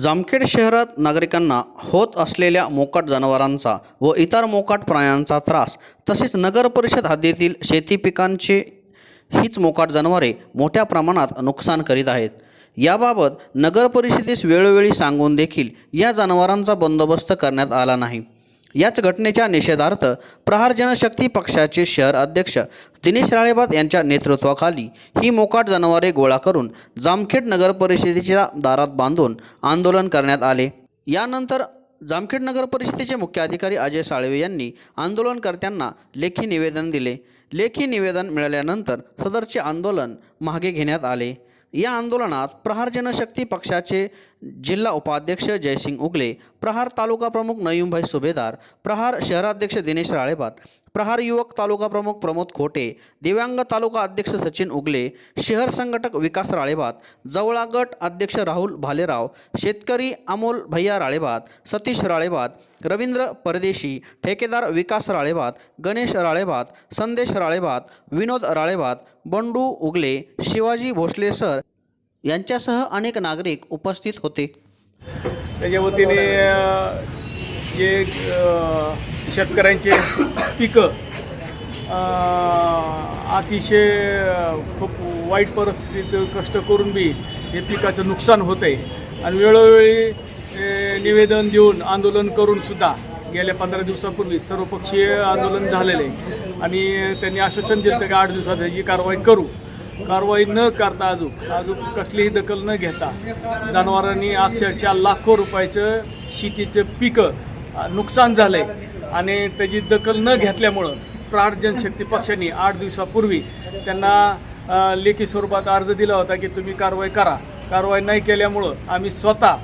जामखेड शहरात नागरिकांना होत असलेल्या मोकाट जनावरांचा व इतर मोकाट प्राण्यांचा त्रास तसेच नगर परिषद हद्दीतील शेती पिकांचे हीच मोकाट जनावरे मोठ्या प्रमाणात नुकसान करीत आहेत. याबाबत नगर परिषदेस वेळोवेळी सांगून देखील या जनावरांचा बंदोबस्त करण्यात आला नाही. याच घटनेच्या निषेधार्थ प्रहार जनशक्ती पक्षाचे शहर अध्यक्ष दिनेश राळेबाद यांच्या नेतृत्वाखाली ही मोकाट जनावरे गोळा करून जामखेड नगर परिषदेच्या दारात बांधून आंदोलन करण्यात आले. यानंतर जामखेड नगर परिषदेचे मुख्य अधिकारी अजय साळवे यांनी आंदोलनकर्त्यांना लेखी निवेदन दिले. लेखी निवेदन मिळाल्यानंतर सदरचे आंदोलन मागे घेण्यात आले. या आंदोलनात प्रहार जनशक्ती पक्षाचे जिल्हा उपाध्यक्ष जयसिंग उगले प्रहार तालुका प्रमुख नयूमभाई सुभेदार प्रहार शहराध्यक्ष दिनेश राळेबाद प्रहार युवक तालुका प्रमुख प्रमोद खोटे दिव्यांग तालुका अध्यक्ष सचिन उगले शहर संघटक विकास राळेबाद जवळा गट अध्यक्ष राहुल भालेराव शेतकरी अमोल भैया राळेबाद सतीश राळेबात रवींद्र परदेशी ठेकेदार विकास राळेबात गणेश राळेबात संदेश राळेबात विनोद राळेबात बंडू उगले शिवाजी भोसले सर यांच्यासह अनेक नागरिक उपस्थित होते. त्याच्या वतीने जे शेतकऱ्यांचे पिकं अतिशय खूप वाईट परिस्थितीत कष्ट करून बी हे पिकाचं नुकसान होतं आहे आणि वेळोवेळी निवेदन देऊन आंदोलन करून सुद्धा गेल्या पंधरा दिवसापूर्वी सर्वपक्षीय आंदोलन झालेलं आहे. आणि त्यांनी आश्वासन दिलं की आठ दिवसात ह्याची कारवाई करू. कारवाई न करता अजून अजून कसलीही दखल न घेता जनावरांनी अक्षरशः लाखो रुपयाचं शेतीचं पिकं नुकसान झालं आहे आणि त्याची दखल न घेतल्यामुळं प्राड जनशक्ती पक्षाने आठ दिवसापूर्वी त्यांना लेखी स्वरूपात अर्ज दिला होता की तुम्ही कारवाई करा. कारवाई नाही केल्यामुळं आम्ही स्वतः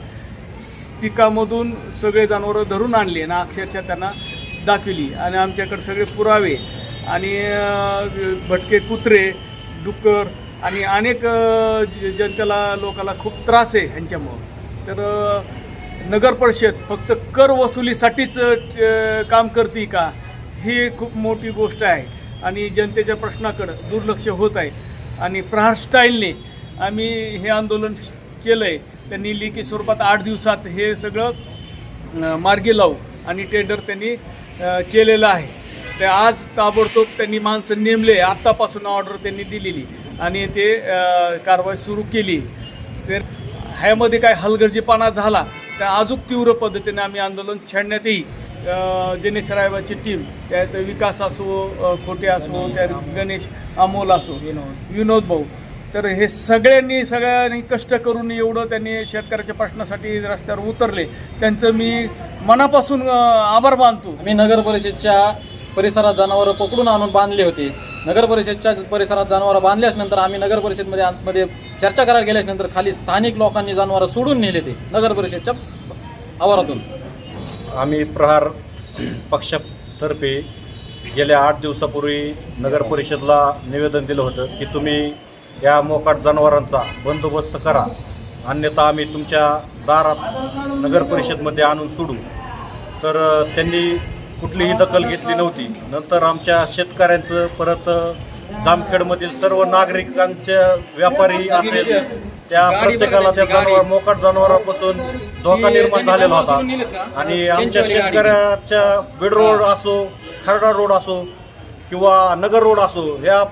पिकामधून सगळे जनावरं धरून आणली आणि अक्षरशः त्यांना दाखविली. आणि आमच्याकडे सगळे पुरावे आणि भटके कुत्रे डुक्कर आणि अनेक ज- जनतेला लोकाला खूप त्रास आहे ह्यांच्यामुळं. तर नगर परिषद फक्त कर वसुलीसाठीच काम करते का? ही खूप मोठी गोष्ट आहे. आणि जनतेच्या प्रश्नाकडं दुर्लक्ष होत आहे. आणि प्रहार स्टाईलने आम्ही हे आंदोलन केलं आहे त्यांनी लेखी स्वरूपात आठ दिवसात हे सगळं मार्गी लावू आणि टेंडर त्यांनी केलेलं आहे. ते आज ताबडतोब त्यांनी माणसं नेमले आत्तापासून ऑर्डर त्यांनी दिलेली आणि ते कारवाई सुरू केली. तर ह्यामध्ये काय हलगर्जीपणा झाला तर अजून तीव्र पद्धतीने आम्ही आंदोलन छेडण्यात येईल दिनेश रायबाची टीम त्यात विकास असो खोटे असो त्यात गणेश अमोल असो विनोद भाऊ. तर हे सगळ्यांनी सगळ्यांनी कष्ट करून एवढं त्यांनी शेतकऱ्याच्या प्रश्नासाठी रस्त्यावर उतरले. त्यांचं मी मनापासून आभार मानतो. मी नगर परिषदच्या परिसरात जनावरं पकडून आणून बांधली होती. नगर परिषदच्या परिसरात जनावरं बांधल्याच आम्ही नगर परिषदमध्ये आतमध्ये चर्चा करायला गेल्याच नंतर खाली स्थानिक लोकांनी जनावरं सोडून नेले ते नगर परिषदच्या आवारातून. आम्ही प्रहार पक्षातर्फे गेल्या आठ दिवसापूर्वी नगर परिषदला निवेदन दिलं होतं की तुम्ही या मोकाट जनावरांचा बंदोबस्त करा. अन्यथा आम्ही तुमच्या दारात नगर परिषदमध्ये आणून सोडू. तर त्यांनी कुठलीही दखल घेतली नव्हती. नंतर आमच्या शेतकऱ्यांचं परत जामखेडमधील सर्व नागरिकांच्या व्यापारी असेल त्या प्रत्येकाला त्या जनावर मोकाट जनावरांपासून धोका निर्माण झालेला होता. आणि आमच्या शेतकऱ्याच्या बीड रोड असो खरडा रोड असो किंवा नगर रोड असो या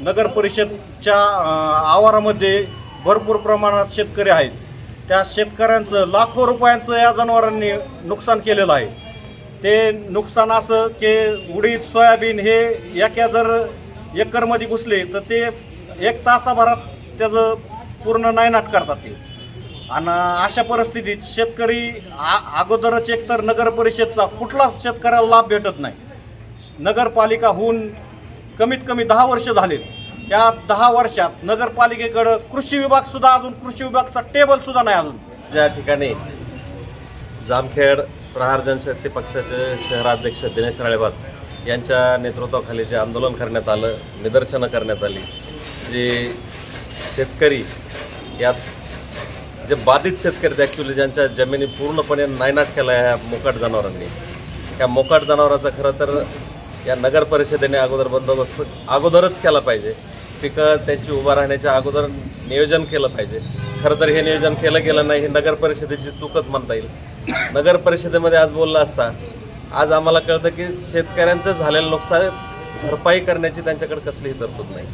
नगर परिषदच्या आवारामध्ये भरपूर प्रमाणात शेतकरी आहेत. त्या शेतकऱ्यांचं लाखो रुपयांचं या जनावरांनी नुकसान केलेलं आहे. ते नुकसान असं की उडीद सोयाबीन हे एका जर एकरमध्ये घुसले तर ते एक तासाभरात त्याचं पूर्ण नायनाट करतात ते. आणि अशा परिस्थितीत शेतकरी आ अगोदरच एकतर नगर परिषदचा कुठलाच शेतकऱ्याला लाभ भेटत नाही. नगरपालिका होऊन कमीत कमी दहा वर्ष झालेत. या दहा वर्षात नगरपालिकेकडं कृषी विभाग सुद्धा अजून कृषी विभागचा टेबल सुद्धा नाही अजून. ज्या ठिकाणी जामखेड प्रहार जनशक्ती पक्षाचे शहराध्यक्ष दिनेश राळेबाग यांच्या नेतृत्वाखाली जे आंदोलन करण्यात आलं निदर्शनं करण्यात आली जे शेतकरी यात जे बाधित शेतकरी ॲक्च्युली ज्यांच्या जमिनी पूर्णपणे नायनाट केला ह्या मोकाट जनावरांनी. ह्या मोकाट जनावरांचा खरं तर या नगर परिषदेने अगोदर बंदोबस्त अगोदरच केला पाहिजे. पिकं त्यांची उभा राहण्याच्या अगोदर नियोजन केलं पाहिजे. खरं तर हे नियोजन केलं गेलं नाही ही नगर परिषदेची चूकच म्हणता येईल. नगर परिषदेमध्ये आज बोलला असता आज आम्हाला कळतं की शेतकऱ्यांचं झालेलं नुकसान भरपाई करण्याची त्यांच्याकडे कसलीही तरतूद नाही.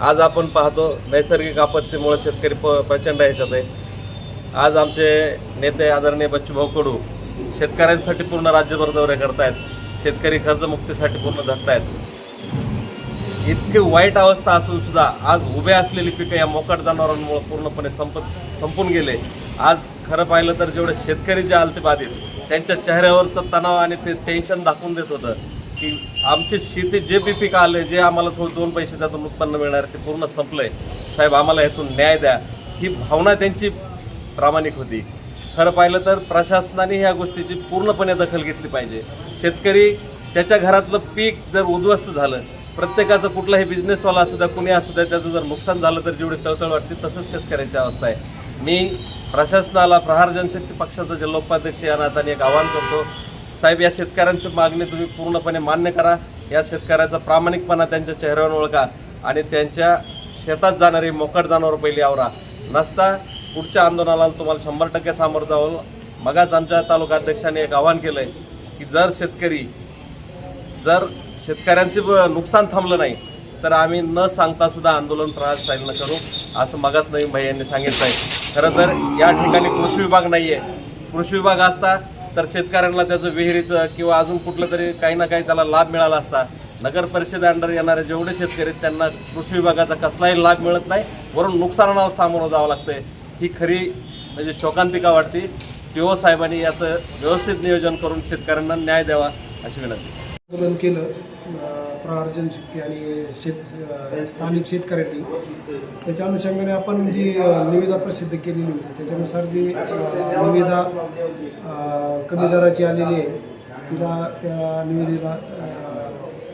आज आपण पाहतो नैसर्गिक आपत्तीमुळे शेतकरी प प्रचंड ह्याच्यात आहे. आज आमचे नेते आदरणीय बच्चूभाऊ कडू शेतकऱ्यांसाठी पूर्ण राज्यभर दौरे करतायत शेतकरी कर्जमुक्तीसाठी पूर्ण झटतायत इतकी वाईट अवस्था असून सुद्धा आज उभे असलेली पिकं या मोकाट जनावरांमुळे पूर्णपणे संपत संपून गेले. आज खरं पाहिलं तर जेवढे शेतकरी जे आलते बाधित त्यांच्या चेहऱ्यावरचं तणाव आणि ते टेन्शन दाखवून देत होतं की आमची शेती जे बी पीक आले जे आम्हाला थोडं दोन पैसे त्यातून उत्पन्न मिळणार ते पूर्ण संपलंय. साहेब आम्हाला ह्यातून न्याय द्या. ही भावना त्यांची प्रामाणिक होती. खरं पाहिलं तर प्रशासनाने ह्या गोष्टीची पूर्णपणे दखल घेतली पाहिजे. शेतकरी त्याच्या घरातलं पीक जर उद्ध्वस्त झालं प्रत्येकाचं कुठलाही बिझनेसवाला असू द्या कुणी असू द्या त्याचं जर नुकसान झालं तर जेवढी तळतळ वाटते तसंच शेतकऱ्यांची अवस्था आहे. मी प्रशासनाला प्रहार जनशक्ती पक्षाचा जिल्होपाध्यक्ष या नात्याने एक आवाहन करतो. साहेब या शेतकऱ्यांची मागणी तुम्ही पूर्णपणे मान्य करा. या शेतकऱ्याचा प्रामाणिकपणा त्यांच्या चेहऱ्यावर ओळखा आणि त्यांच्या शेतात जाणारी मोकट जनावर पहिली आवरा. नसता पुढच्या आंदोलनाला तुम्हाला शंभर टक्के सामोरं जावं. मगाच आमच्या तालुका अध्यक्षाने एक आवाहन केलं आहे की जर शेतकरी जर शेतकऱ्यांचे ब- नुकसान थांबलं नाही तर आम्ही न सांगता सुद्धा आंदोलन प्रहार स्टाईलनं करू असं मगाच नवीन भाई यांनी सांगितलं आहे खरं तर या ठिकाणी कृषी विभाग नाही आहे कृषी विभाग असता तर शेतकऱ्यांना त्याचं विहिरीचं किंवा अजून कुठलं तरी काही ना काही त्याला लाभ मिळाला असता. नगर परिषद अंडर येणारे जेवढे शेतकरी आहेत त्यांना कृषी विभागाचा कसलाही लाभ मिळत नाही. वरून नुकसानाला सामोरं जावं लागतंय. ही खरी म्हणजे शोकांतिका वाटते. सीओ साहेबांनी याचं व्यवस्थित नियोजन करून शेतकऱ्यांना न्याय द्यावा अशी विनंती. आंदोलन केलं. प्रार्जन शक्ती आणि शेत स्थानिक शेतकऱ्यांनी. त्याच्या अनुषंगाने आपण जी निविदा प्रसिद्ध केलेली होती त्याच्यानुसार जी निविदा कमी दराची आलेली आहे तिला त्या निविदेला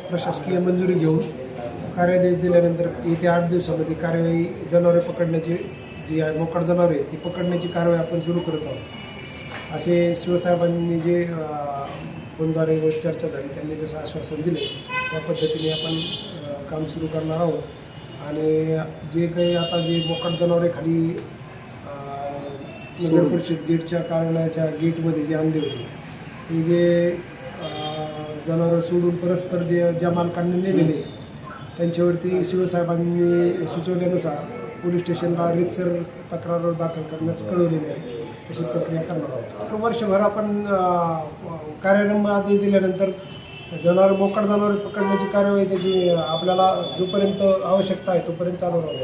प्रशासकीय मंजुरी घेऊन कार्यादेश दिल्यानंतर येत्या आठ दिवसामध्ये कार्यवाही जनावरे पकडण्याची जी आहे मोकाट जनावरे आहेत ती पकडण्याची कारवाई आपण सुरू करत आहोत. असे शिवसाहेबांनी जे फोनद्वारे व चर्चा झाली. त्यांनी जसं आश्वासन दिले त्या पद्धतीने आपण काम सुरू करणार आहोत. आणि जे काही आता जे मोकाट जनावरे खाली नगर परिषद गेटच्या कार्यालयाच्या गेटमध्ये जे आणले होते ते जे जनावरं सोडून परस्पर जे ज्या मालकांनी नेलेले त्यांच्यावरती शिवसाहेबांनी सुचवल्यानुसार पोलीस स्टेशनला रितसर तक्रार दाखल करण्यास कळवलेली आहे. अशी प्रक्रिया करणार आहोत. वर्षभर आपण कार्यक्रम कार्यारंभ आदेश दिल्यानंतर जनावर मोकड जनावर पकडण्याची कार्यवाही त्याची आपल्याला जोपर्यंत आवश्यकता आहे तोपर्यंत चालू राहणार